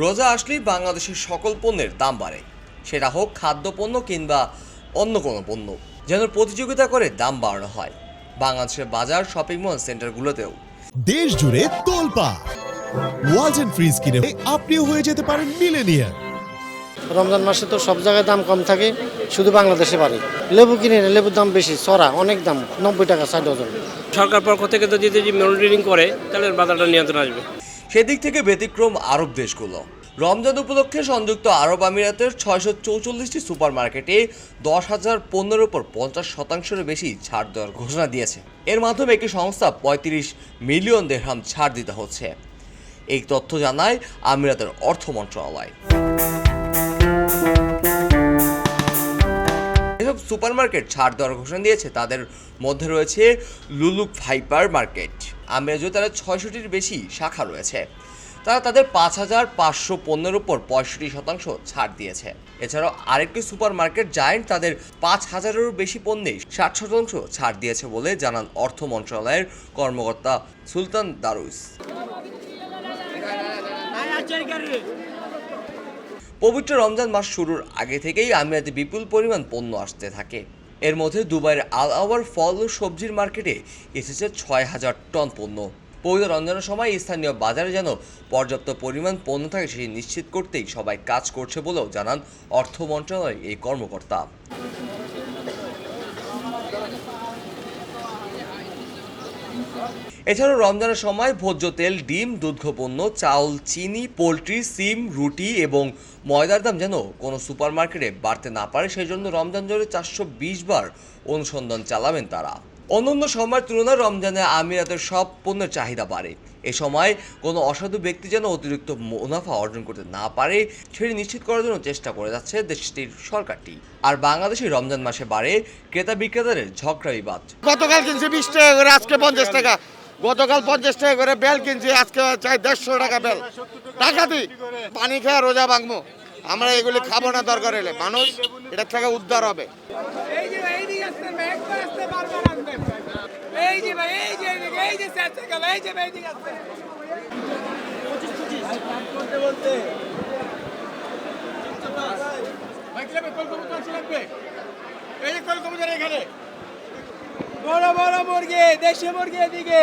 রোজা আসলেই বাংলাদেশের সকল পণ্যের দাম বাড়ে। সেটা হোক খাদ্যপণ্য কিংবা অন্য কোনো পণ্য যেন প্রতিযোগিতা করে দাম বাড়ানো হয়। বাংলাদেশের বাজার শপিং মল সেন্টারগুলোতেও। দেশ জুড়ে তোলপা। ওয়াজ এন্ড ফ্রিজ কিনে আপনিও হয়ে যেতে পারেন মিলেনিয়ার রমজান মাসে তো সব জায়গায় দাম কম থাকে শুধু বাংলাদেশে পারে লেবু কিনে লেবুর দাম বেশি চড়া অনেক দাম নব্বই টাকা ষাট ডজন। সরকার পক্ষ থেকে তো যদি মনিটরিং করে তাহলে বাজারটা নিয়ন্ত্রণ আসবে। সেদিক থেকে ব্যতিক্রম আরব দেশগুলো। রমজান উপলক্ষে সংযুক্ত আরব আমিরাতের ছয়শো চৌচল্লিশটি সুপার মার্কেটে দশ হাজার পণ্যের উপর পঞ্চাশ শতাংশের বেশি ছাড় দেওয়ার ঘোষণা দিয়েছে। এর মাধ্যমে একটি সংস্থা পঁয়ত্রিশ মিলিয়ন দেড়হাম ছাড় দিতে হচ্ছে। এই তথ্য জানায় আমিরাতের অর্থ মন্ত্রণালয়। এসব সুপারমার্কেট ছাড় দেওয়ার ঘোষণা দিয়েছে, তাদের মধ্যে রয়েছে লুলুক ফাইপার মার্কেট। আমিরাজে তারা ছয়শটির বেশি শাখা রয়েছে। তারা তাদের পাঁচ হাজার পাঁচশো পণ্যের উপর পঁয়ষট্টি শতাংশ ছাড় দিয়েছে। এছাড়াও আরেকটি সুপার মার্কেট জায়েন্ট তাদের পাঁচ হাজারেরও বেশি পণ্যে ষাট শতাংশ ছাড় দিয়েছে বলে জানান অর্থ মন্ত্রণালয়ের কর্মকর্তা সুলতান দারুস। পবিত্র রমজান মাস শুরুর আগে থেকেই আমিরাতে বিপুল পরিমাণ পণ্য আসতে থাকে। এর মধ্যে দুবাইয়ের আল আওয়ার ফল ও সবজির মার্কেটে এসেছে ছয় হাজার টন পণ্য। পবিত্র রঞ্জনের সময় স্থানীয় বাজারে যেন পর্যাপ্ত পরিমাণ পণ্য থাকে, সেটি নিশ্চিত করতেই সবাই কাজ করছে বলেও জানান অর্থ মন্ত্রণালয়ের এই কর্মকর্তা। এছাড়াও রমজানের সময় ভোজ্য তেল, ডিম দুগ্ধপণ্য চাউল, চিনি, পোলট্রি, সিম, রুটি এবং ময়দার দাম যেন কোনো সুপারমার্কেটে বাড়তে না পারে সেই জন্য রমজান জোরে চারশো বিশ বার অনুসন্ধান চালাবেন তারা। অন্যান্য সময়ের তুলনায় রমজানে আমিরাতের সব পণ্যের চাহিদা বাড়ে। এ সময় কোনো অসাধু ব্যক্তি যেন অতিরিক্ত মুনাফা অর্জন করতে না পারে, সেটি নিশ্চিত করার জন্য চেষ্টা করে যাচ্ছে দেশটির সরকারটি। আর বাংলাদেশে রমজান মাসে বাড়ে ক্রেতা বিক্রেতাদের ঝগড়া বিবাদ। গতকাল কিনছে বিশ টাকা করে, আজকে পঞ্চাশ টাকা। গতকাল পঞ্চাশ টাকা করে বেল কিনছি, আজকে চাই দেড়শো টাকা বেল। টাকা দি পানি খেয়ে রোজা ভাঙবো। আমরা এগুলি খাব না, দরকার হলে। মানুষ এটার থেকে উদ্ধার হবে। ভাই এইদিকে আসতেন একবার আসতে আসবেন এই যে এদিকে।